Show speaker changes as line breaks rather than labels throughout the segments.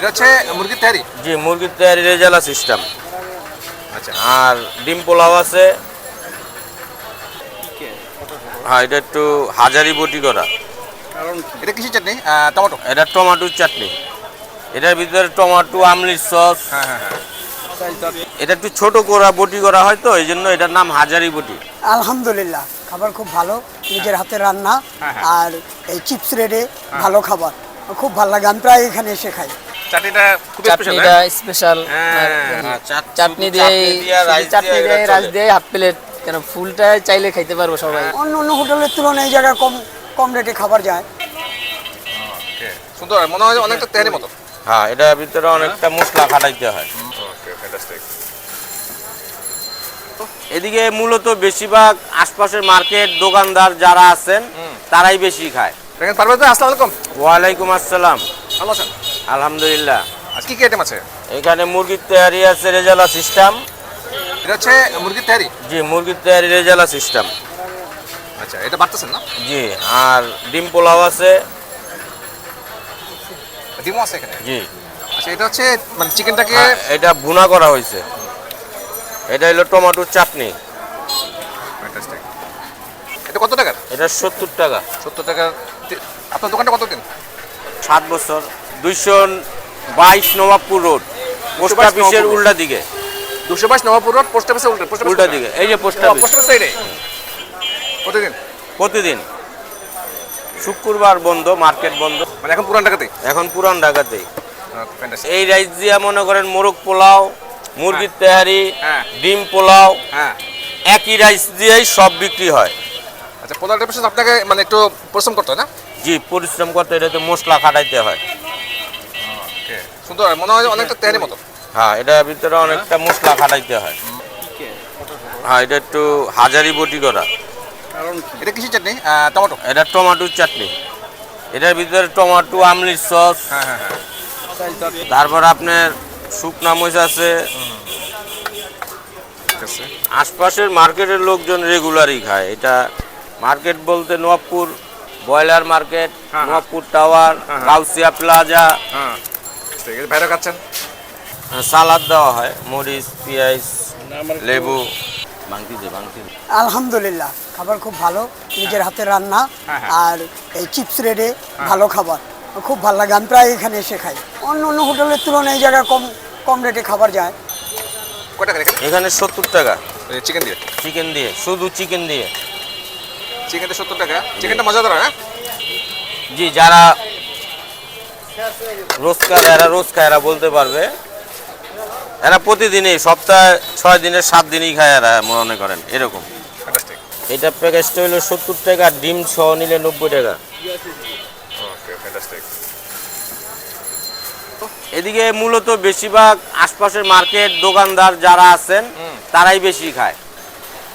এটা হচ্ছে মুরগির তেহারি
জি মুরগির তৈরি রেজালা সিস্টেম।
আচ্ছা।
আর ডিম পোলাও আছে। হ্যাঁ এটা একটু হাজারি বটি করা।
এটা কিসের চাটনি? টমেটো?
এটা টমেটোর চাটনি। এটার ভিতরে টমেটো আমলির সস।
হ্যাঁ হ্যাঁ হ্যাঁ।
এটা একটু ছোট করা বটি করা হয় তো এই জন্য এটার নাম হাজারি বটি।
আলহামদুলিল্লাহ খাবার খুব ভালো নিজের হাতে রান্না। আর এই চিপস রেডে ভালো খাবার। খুব ভালো লাগে আমি প্রায় এখানে এসে খাই।
চাটনিটা খুব
চাটনিটা স্পেশাল
হ্যাঁ,
চাটনি দিয়ে চাটনি দিয়ে রাইস দিয়ে হাফ প্লেট কেন ফুলটা চাইলে খাইতে পারব সবাই।
অন্য অন্য হোটেলের তুলনায় এই জায়গায় কম কম রেটে খাবার যায়।
সুন্দর মনে হয় অনেকটা তেহারি মতো।
হ্যাঁ এটার ভিতরে অনেকটা মশলা খাটাইতে হয়। এদিকে মূলত বেশিরভাগ আশপাশের মার্কেট দোকানদার যারা আছেন তারাই বেশি খায়।
পারবে তো আসসালামু আলাইকুম।
ওয়ালাইকুম আসসালাম।
ভালো আছেন?
আলহামদুলিল্লাহ।
আজ কি কি আইটেম আছে?
এখানে মুরগির তৈরি আছে রেজালা সিস্টেম।
এটা হচ্ছে মুরগির তেহারি
জি মুরগির তৈরি রেজালা সিস্টেম।
আচ্ছা এটা বাড়তেছেন না?
জি আর ডিম পোলাও আছে।
ডিমও আছে এখানে?
জি।
আচ্ছা এটা হচ্ছে মানে চিকেনটাকে
এটা ভুনা করা হয়েছে। এটা হলো টমেটোর চাটনি।
এটা কত টাকা
এটা সত্তর টাকা।
সত্তর টাকা আপনার দোকানটা কত দিন
সাত বছর। দুইশো বাইশ নবাবপুর রোড পোস্ট অফিসের। উল্টা দিকে।
দুশো বাইশ নবাবপুর রোড পোস্ট অফিসে উল্টে পোস্ট
উল্টা দিকে এই যে পোস্ট অফিস।
পোস্ট অফিস সাইডে প্রতিদিন?
প্রতিদিন। শুক্রবার বন্ধ মার্কেট বন্ধ।
মানে এখন পুরান টাকাতেই
এখন পুরান
ফ্যান্টাস্টিক
এই রাইস দিয়া মনে করেন মোরগ পোলাও মুরগির তেহারি
হ্যাঁ।
ডিম পোলাও
হ্যাঁ।
একই রাইস দিয়েই সব বিক্রি হয়।
আচ্ছা পোলাওটা আপনাকে মানে একটু পরিশ্রম করতে হয় না?
জি পরিশ্রম করতে এটাতে মশলা খাটাইতে হয়।
সুন্দর মনে হয় অনেকটা তেহারি মতো।
হ্যাঁ এটার ভিতরে অনেকটা মশলা খাটাইতে হয়। হ্যাঁ এটা একটু হাজারি বটি করা।
এটা কিসের চাটনি? টমেটো?
এটা টমেটোর চাটনি। এটার ভিতরে টমেটো আমলির সস।
হ্যাঁ হ্যাঁ হ্যাঁ।
তারপর আপনার শুকনা মরিচ আছে। আশপাশের মার্কেটের লোকজন রেগুলারই খায়। এটা মার্কেট বলতে Nawabpur broiler market. Nawabpur tower. Gausia plaza.
হ্যাঁ। ঠিক আছে ভাইরা খাচ্ছেন?
সালাদ দেওয়া হয় মরিচ পেঁয়াজ লেবু।
আলহামদুলিল্লাহ খাবার খুব ভালো নিজের হাতে রান্না
হ্যাঁ, হ্যাঁ।
আর এই চিপস রেডে ভালো খাবার খুব ভালো লাগে আমি প্রায় এখানে এসে খাই। অন্য অন্য হোটেলের তুলনায় এই জায়গায় কম কম রেটে খাবার যায়।
এখানে?
এখানে সত্তর টাকা।
চিকেন দিয়ে?
চিকেন দিয়ে শুধু চিকেন দিয়ে।
চিকেনটা সত্তর টাকা? চিকেনটা মজাদার হয়, হ্যাঁ?
জি যারা রোজ খায় এরা রোজ খায় এরা বলতে পারবে। এরা প্রতিদিনই সপ্তাহে ছয় দিনের সাত দিনই খায় এরা মনে করেন এরকম। এটা প্যাকেজটা হলো সত্তর টাকা ডিম সহ নিলে নব্বই টাকা। এদিকে মূলত বেশিরভাগ আশপাশের মার্কেট দোকানদার যারা আছেন তারাই বেশি খায়।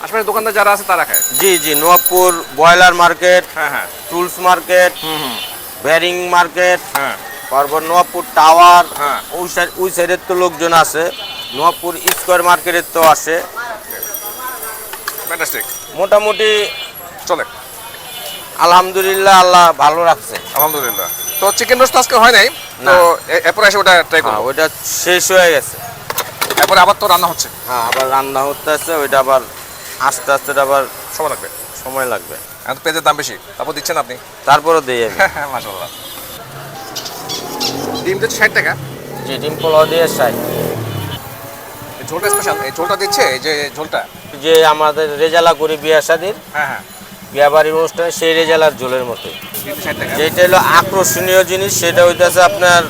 আশপাশের দোকানদার যারা আছে তারা খায়?
জি জি নবাবপুর ব্রয়লার মার্কেট
হ্যাঁ হ্যাঁ।
টুলস মার্কেট ব্যারিং মার্কেট
হ্যাঁ।
তারপর নবাবপুর টাওয়ার
হ্যাঁ।
ওই সাইড ওই সাইডের তো লোকজন আছে নবাবপুর স্কোয়ার মার্কেটের তো
ফ্যান্টাস্টিক
মোটামুটি
চলে।
আলহামদুলিল্লাহ আল্লাহ ভালো রাখছে।
আলহামদুলিল্লাহ। তো চিকেন রোস্ট আজকে হয় নাই? তো এরপরে এসে ওটা ট্রাই
হ্যাঁ
করব
ওইটা শেষ হয়ে গেছে।
এরপরে আবার তো রান্না হচ্ছে।
হ্যাঁ আবার রান্না হতে আছে ওইটা আবার আস্তে আস্তে আবার
সময় লাগবে।
সময় লাগবে।
এখন পেঁয়াজের দাম বেশি? তারপর দিচ্ছেন আপনি?
তারপরে দিই আমি।
মাসাল্লাহ ডিম দিচ্ছে ষাট টাকা।
জি ডিম পোলাও দিয়ে
এই ঝোলটা স্পেশাল এই ঝোলটা দিচ্ছে? এই যে ঝোলটা?
যে আমাদের রেজালা করি বিয়া শাদির
হ্যাঁ হ্যাঁ।
বিয়া বাড়ির অনুষ্ঠানে সেই রেজালার ঝোলের
ষাট
যেটা হলো আকর্ষণীয় জিনিস সেটা হইতেছে আপনার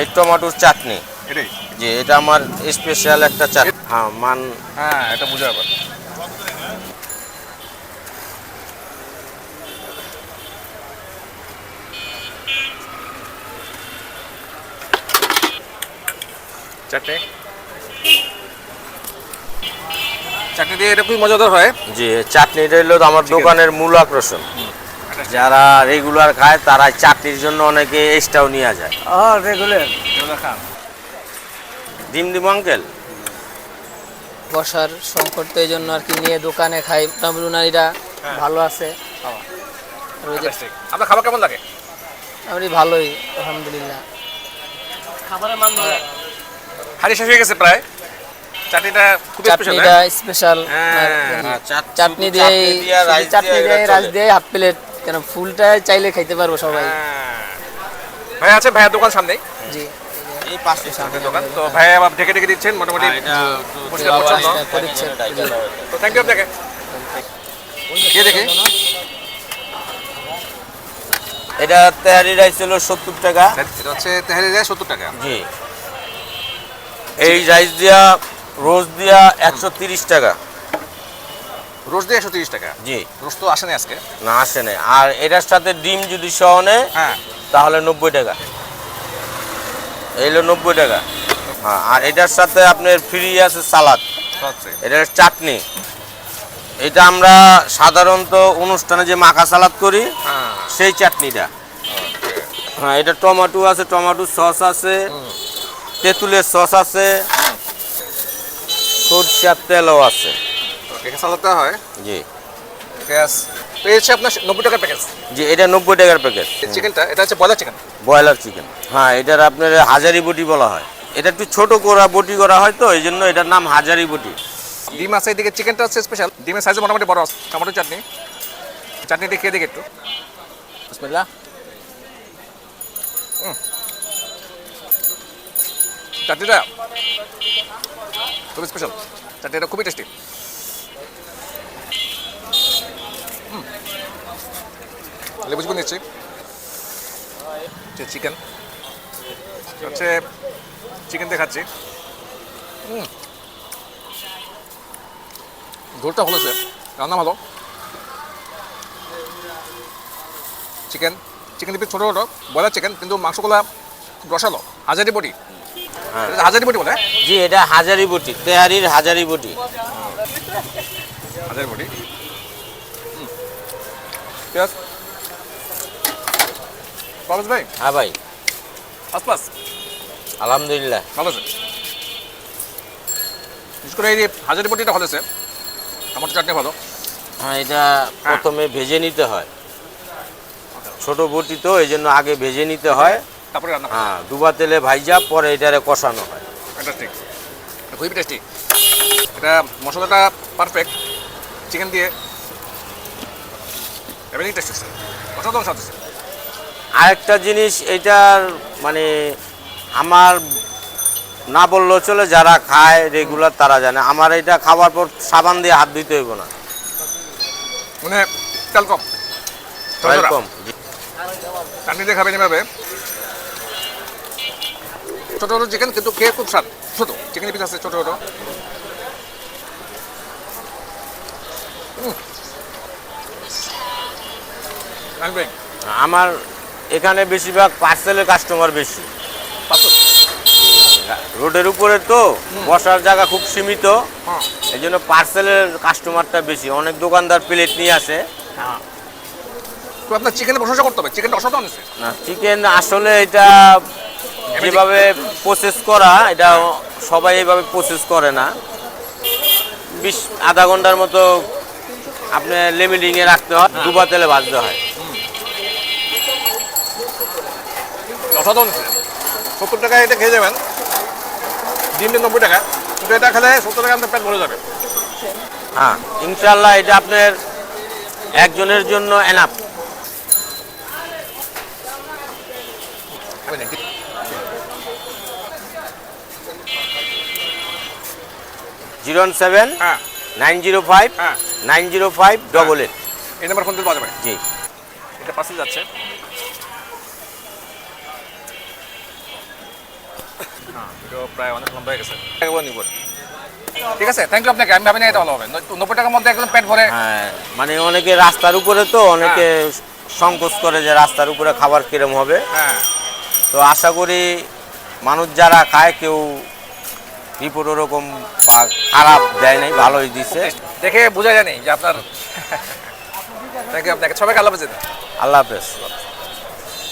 এই টমেটোর চাটনি। এটা আমার স্পেশাল একটা চাটনি। হ্যাঁ মান
হ্যাঁ এটা বুঝে চাটনি। চাটনি দিয়ে এটা খুবই মজাদার হয়।
যে চাটনিটা হলো আমার দোকানের মূল আকর্ষণ। যারা রেগুলার খায় তারা চাটনির জন্য অনেকে এক্সট্রাও নিয়ে যায়।
রেগুলার
খান।
ডিম ডিম আঙ্কেল?
বসার সংকট তো এই জন্য আর কি নিয়ে দোকানে খাই। মোটামুটি নারীরা ভালো আছে।
আপনার খাবার কেমন লাগে?
মোটামুটি ভালোই আলহামদুলিল্লাহ। খাবারের মান ভালো।
হাড়ি শেষ হয়ে গেছে প্রায়। চাটনিটা স্পেশাল
চাটনিটা স্পেশাল
হ্যাঁ,
চাটনি দিয়ে
চাটনি দিয়ে রাইস
চাটনি
দিয়ে
রাইস
চলে।
দিয়ে হাফ প্লেট কেন ফুলটা চাইলে খাইতে পারব সবাই।
ভাই আছে ভাইয়ের দোকান সামনেই?
জি।
এই পাশে
আপনার দোকান। তো ভাই আবার ঢেকে ঢেকে দিচ্ছেন মোটামুটি পরিষ্কার পরিচ্ছন্ন।
পরিচ্ছন্ন।
তো থ্যাংক ইউ আপনাকে। কে দেখে?
এটা তেহারি রাইস হলো সত্তর টাকা।
এটা হচ্ছে তেহারি যায় সত্তর টাকা।
জি। এই রাইস দিয়া রোজ দিয়া একশো তিরিশ টাকা।
রোজ দিয়ে একশো তিরিশ টাকা?
জি।
রোজ তো আসেনি আজকে?
না আসে নাই আর এটার সাথে ডিম যদি সহ নেয়
হ্যাঁ।
তাহলে নব্বই টাকা। এই হলো নব্বই টাকা। হ্যাঁ আর এটার সাথে আপনার ফ্রি আছে সালাদ।
আচ্ছা।
এটার চাটনি। এটা আমরা সাধারণত অনুষ্ঠানে যে মাখা সালাদ করি
হ্যাঁ।
সেই চাটনিটা। হ্যাঁ এটা টমেটো আছে টমেটো সস আছে। তেঁতুলের সস আছে সরষের তেলও আছে।
সালাতে হয়?
জি।
আপনার নব্বই টাকার প্যাকেজ
জি এটা নব্বই টাকার প্যাকেট
চিকেনটা এটা হচ্ছে ব্রয়লার চিকেন
ব্রয়লার চিকেন হ্যাঁ এটার আপনার হাজারি বটি বলা হয়। এটা একটু ছোট করা বটি করা হয় তো এই জন্য এটার নাম হাজারি বটি।
ডিম আছে এদিকে চিকেনটা হচ্ছে স্পেশাল ডিমের সাইজ মোটামুটি বড় আছে। টমেটো চাটনি। চাটনি দিয়ে খেয়ে দেখি একটু। বিসমিল্লাহ। উম। চাটনিটা খুবই স্পেশাল চাটনিটা খুবই টেস্টি লেবু নিচ্ছি। চিকেন হচ্ছে চিকেন দিয়ে খাচ্ছি। ঝোলটা রান্না ভালো। চিকেন চিকেন ছোটো ছোটো। বয়লার চিকেন কিন্তু মাংসগুলা রসালো। হাজারি এটা হাজারি বটি বলে? হ্যাঁ?
জি এটা হাজারি বটি তেহারির হাজারি বটি।
হাজারি বটি। পেঁয়াজ বাবুস ভাই?
হ্যাঁ ভাই।
ফার্স্ট ক্লাস
আলহামদুলিল্লাহ।
ভালো আছে? বিশেষ করে এই হাজারি বটিটা ভালো আছে। চাটনি ভালো।
হ্যাঁ এটা প্রথমে ভেজে নিতে হয়। ছোট বটি তো এই জন্য আগে ভেজে নিতে হয়।
তারপরে রান্না
হ্যাঁ দুবা তেলে ভাইজা পরে এটারে কষানো হয়।
এটা ঠিক। খুবই টেস্টি এটা মশলাটা পারফেক্ট চিকেন দিয়ে এভরিথিং টেস্ট হচ্ছে অসাধারণ স্বাদ হচ্ছে
আরেকটা জিনিস এটার মানে আমার না বললেও চলে যারা খায় রেগুলার তারা জানে। আমার এটা খাওয়ার পর সাবান দিয়ে হাত ধুইতে হইব না।
মানে তেল কম। চাটনি দিয়ে খাবেন এভাবে। ছোটো ছোটো চিকেন কিন্তু খেয়ে খুব স্বাদ। ছোটো চিকেন পিস আছে ছোটো ছোটো।
আমার এখানে বেশিরভাগ পার্সেলের কাস্টমার বেশি। রোডের উপরে তো বসার জায়গা খুব সীমিত।
হ্যাঁ।
এই জন্য পার্সেলের কাস্টমারটা বেশি। অনেক দোকানদার প্লেট নিয়ে আসে।
তো আপনার চিকেনের প্রশংসা করতে হবে। চিকেনটা অসাধারণ
না চিকেন আসলে এটা যেভাবে প্রসেস করা এটা সবাই এইভাবে প্রসেস করে না। বিশ আধা ঘণ্টার মতো আপনি লিমিটিংয়ে রাখতে হয় দুবা তেলে ভাজতে হয়।
অসাধারণ সত্তর টাকা এটা খেয়ে যাবেন। ডিম নব্বই টাকা। কিন্তু এটা খেলে সত্তর টাকা আপনার পেট ভরে যাবে।
হ্যাঁ ইনশাল্লাহ এটা আপনার একজনের জন্য এনাফ জিরো সেভেন
হ্যাঁ।
নাইন জিরো ফাইভ
হ্যাঁ।
Nine zero five double eight
এই নাম্বার ফোন পাওয়া যাবে?
জি।
এটা পার্সেল যাচ্ছে। হ্যাঁ প্রায় অনেক লম্বা হয়ে গেছে। ঠিক আছে থ্যাংক ইউ আপনাকে আমি ভাবি না এটা ভালো হবে। নব্বই টাকার মধ্যে একদম পেট ভরে।
হ্যাঁ মানে অনেকে রাস্তার উপরে তো অনেকে সংকোচ করে যে রাস্তার উপরে খাবার কিরম হবে।
হ্যাঁ।
তো আশা করি মানুষ যারা খায় কেউ রিপোর্ট ওরকম খারাপ দেয় নাই ভালোই দিছে।
দেখে বোঝা যায় যে আপনার থ্যাংক ইউ আপনাকে। সবাইকে আল্লাহ হাফেজ।
আল্লাহ হাফেজ।